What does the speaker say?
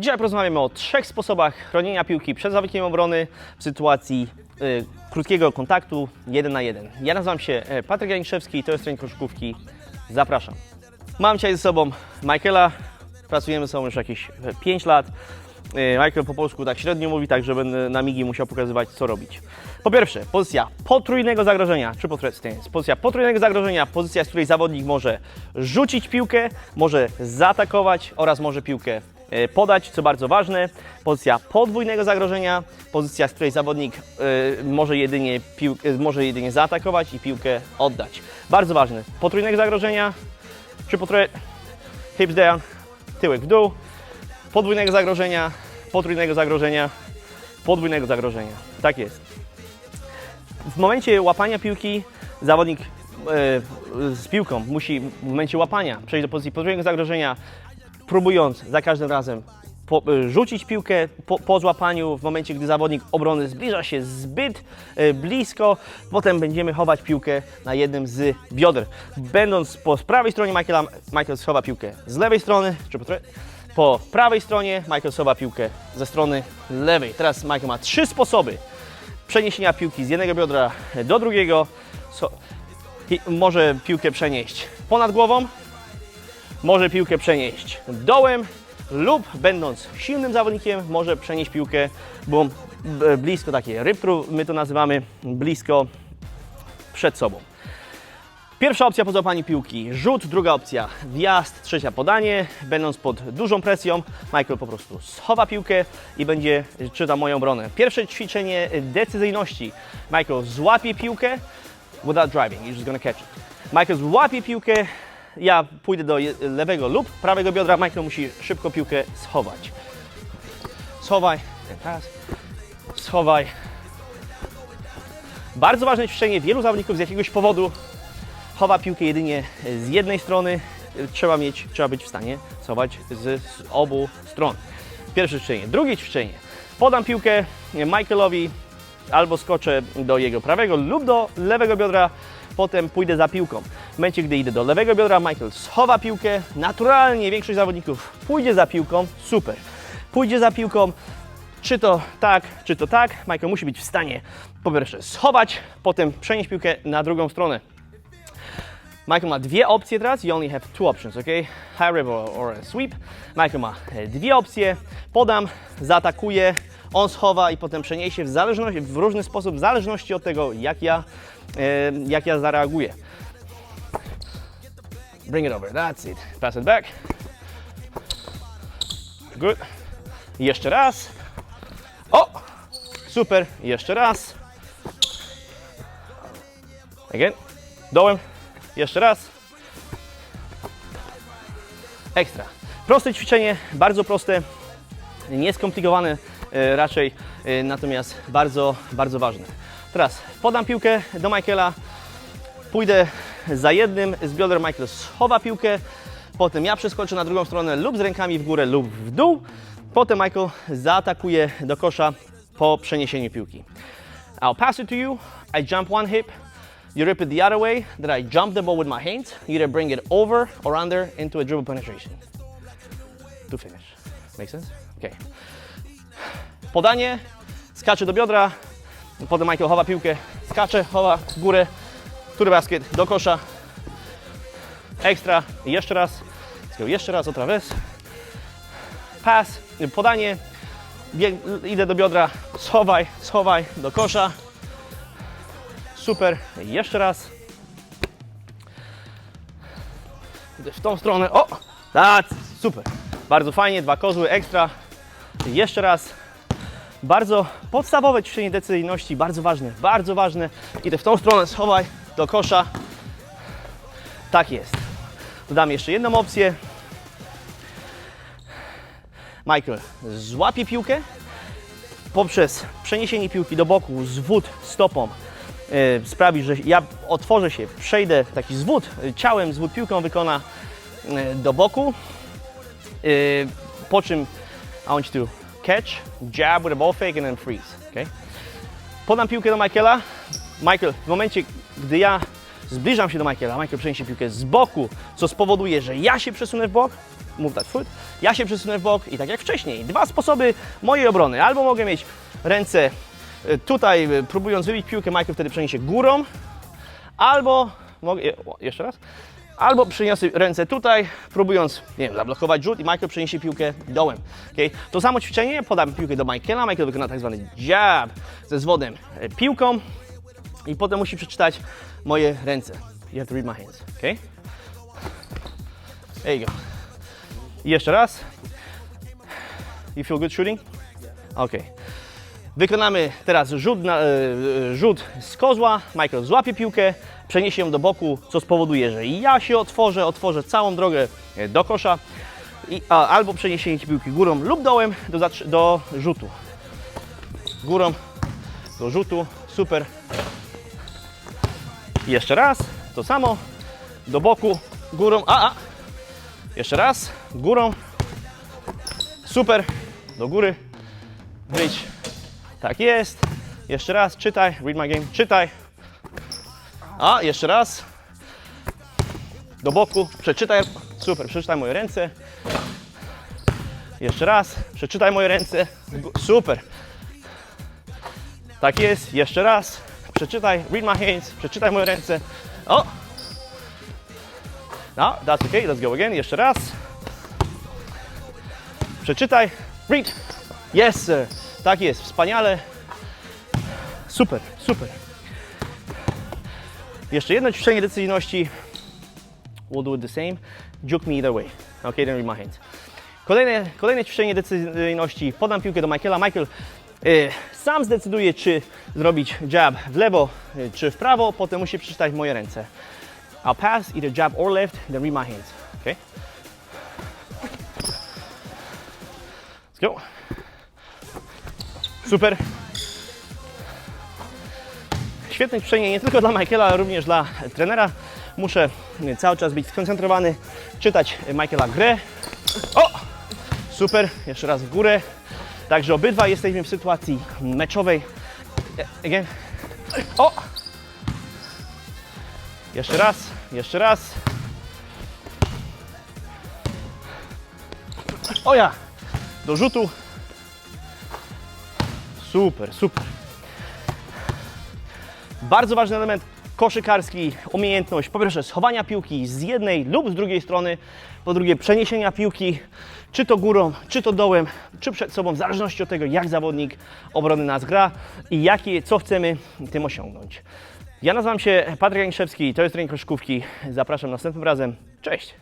Dzisiaj porozmawiamy o trzech sposobach chronienia piłki przed zawykiem obrony w sytuacji y, krótkiego kontaktu 1 na 1. Ja nazywam się e, Patryk Janiszewski to jest trening koszykówki. Zapraszam. Mam dzisiaj ze sobą Michaela. Pracujemy ze sobą już jakieś 5 lat. Y, Michael po polsku tak średnio mówi, tak że będę na migi musiał pokazywać, co robić. Po pierwsze, pozycja potrójnego zagrożenia, czy potrójnego, pozycja potrójnego zagrożenia, pozycja, z której zawodnik może rzucić piłkę, może zaatakować oraz może piłkę e, podać, co bardzo ważne. Pozycja podwójnego zagrożenia, pozycja, z której zawodnik e, może, jedynie e, może jedynie zaatakować i piłkę oddać. Bardzo ważne. Potrójnego zagrożenia, czy potrójnego, hips down, tyłek w dół, podwójnego zagrożenia, potrójnego zagrożenia, podwójnego zagrożenia. Tak jest. W momencie łapania piłki zawodnik e, z piłką musi w momencie łapania przejść do pozycji podwójnego zagrożenia, próbując za każdym razem po, e, rzucić piłkę po, po złapaniu w momencie, gdy zawodnik obrony zbliża się zbyt e, blisko, potem będziemy chować piłkę na jednym z bioder. Będąc po prawej stronie Michaela, Michael schowa piłkę z lewej strony, czy po, po prawej stronie Michael schowa piłkę ze strony lewej. Teraz Michael ma trzy sposoby przeniesienia piłki z jednego biodra do drugiego. So, może piłkę przenieść ponad głową, może piłkę przenieść dołem lub będąc silnym zawodnikiem może przenieść piłkę bo b- blisko takie rybtru, my to nazywamy blisko przed sobą. Pierwsza opcja po złapaniu piłki, rzut, druga opcja wjazd, trzecia podanie. Będąc pod dużą presją, Michael po prostu schowa piłkę i będzie czyta moją obronę. Pierwsze ćwiczenie decyzyjności. Michael złapie piłkę without driving, you're just gonna catch it. Michael złapie piłkę, ja pójdę do lewego lub prawego biodra, Michael musi szybko piłkę schować. Schowaj, teraz, schowaj. Bardzo ważne ćwiczenie, wielu zawodników z jakiegoś powodu chowa piłkę jedynie z jednej strony, trzeba mieć, trzeba być w stanie schować z, z obu stron. Pierwsze ćwiczenie. Drugie ćwiczenie. Podam piłkę Michaelowi albo skoczę do jego prawego lub do lewego biodra, potem pójdę za piłką. W momencie, gdy idę do lewego biodra, Michael schowa piłkę. Naturalnie większość zawodników pójdzie za piłką. Super. Pójdzie za piłką, czy to tak, czy to tak. Michael musi być w stanie po pierwsze schować, potem przenieść piłkę na drugą stronę. Michael ma dwie opcje teraz. You only have two options, ok? High river or a sweep. Michael ma e, dwie opcje. Podam, zaatakuję, on schowa i potem przeniesie w, zależności, w różny sposób, w zależności od tego, jak ja, e, jak ja zareaguję. Bring it over, that's it. Pass it back. Good. Jeszcze raz. O! Super. Jeszcze raz. Again. Dołem. Jeszcze raz. Ekstra. Proste ćwiczenie, bardzo proste, nieskomplikowane raczej, e, natomiast bardzo, bardzo ważne. Teraz podam piłkę do Michaela, pójdę za jednym z bioder, Michael schowa piłkę, potem ja przeskoczę na drugą stronę lub z rękami w górę lub w dół, potem Michael zaatakuje do kosza po przeniesieniu piłki. I'll pass it to you, I jump one hip, you rip it the other way, then I jump the ball with my hands, you either bring it over or under into a dribble penetration. To finish. Make sense? Okay. Podanie, skacze do biodra, potem Michael chowa piłkę, skacze, chowa w górę, który basket, do kosza, ekstra, jeszcze raz, jeszcze raz, otra vez, pas, podanie, bieg, idę do biodra, schowaj, schowaj, do kosza, super, jeszcze raz, w tą stronę, o, tak, super, bardzo fajnie, dwa kozły, ekstra, jeszcze raz, bardzo podstawowe ćwiczenie decyzyjności, bardzo ważne, bardzo ważne. Idę w tą stronę, schowaj do kosza. Tak jest. Dodam jeszcze jedną opcję. Michael złapie piłkę poprzez przeniesienie piłki do boku, zwód stopą e, sprawi, że ja otworzę się, przejdę taki zwód e, ciałem, zwód piłką wykona e, do boku, e, po czym I want you to catch, jab with a ball fake and then freeze. Okay? Podam piłkę do Michaela. Michael, w momencie, gdy ja zbliżam się do Michaela, Michael przeniesie piłkę z boku, co spowoduje, że ja się przesunę w bok, move that foot. Ja się przesunę w bok i tak jak wcześniej. Dwa sposoby mojej obrony. Albo mogę mieć ręce y, tutaj, y, próbując wybić piłkę, Michael wtedy przeniesie górą, albo mogę, o, jeszcze raz, albo przeniosę ręce tutaj, próbując, nie wiem, zablokować rzut i Michael przeniesie piłkę dołem. Okay? To samo ćwiczenie, podam piłkę do Michaela, Michael wykona tak zwany jab ze zwodem e, piłką i potem musi przeczytać moje ręce. You have to read my hands, okay? There you go. I jeszcze raz. You feel good shooting? Okay. Wykonamy teraz rzut, na, e, e, rzut z kozła. Michael złapie piłkę, przeniesie ją do boku, co spowoduje, że ja się otworzę, otworzę całą drogę e, do kosza. I, a, albo przeniesienie piłki górą lub dołem do, do rzutu. Górą do rzutu. Super. Jeszcze raz. To samo. Do boku. Górą. A, a. Jeszcze raz. Górą. Super. Do góry. Wyjdź. Tak jest. Jeszcze raz, czytaj, read my game, czytaj. A, jeszcze raz. Do boku, przeczytaj. Super, przeczytaj moje ręce. Jeszcze raz, przeczytaj moje ręce. Super. Tak jest, jeszcze raz. Przeczytaj, read my hands, przeczytaj moje ręce. O! No, that's okay, let's go again, jeszcze raz. Przeczytaj, read. Yes, sir. Tak jest, wspaniale. Super, super. Jeszcze jedno ćwiczenie decyzyjności. We'll do it the same. Juke me either way. Okay, then read my hands. Kolejne, kolejne ćwiczenie decyzyjności. Podam piłkę do Michaela. Michael y, sam zdecyduje, czy zrobić jab w lewo, y, czy w prawo. Potem musi przeczytać moje ręce. I'll pass either jab or left, then read my hands. Okay? Let's go. Super. Świetne ćwiczenie nie tylko dla Michaela, ale również dla trenera. Muszę cały czas być skoncentrowany, czytać Michaela grę. O! Super, jeszcze raz w górę. Także obydwa jesteśmy w sytuacji meczowej. E, Again. O! Jeszcze raz, jeszcze raz. O ja! Do rzutu. Super, super. Bardzo ważny element koszykarski, umiejętność po pierwsze schowania piłki z jednej lub z drugiej strony, po drugie przeniesienia piłki, czy to górą, czy to dołem, czy przed sobą, w zależności od tego, jak zawodnik obrony nas gra i jakie, co chcemy tym osiągnąć. Ja nazywam się Patryk Janiszewski, to jest trening koszykówki. Zapraszam następnym razem. Cześć!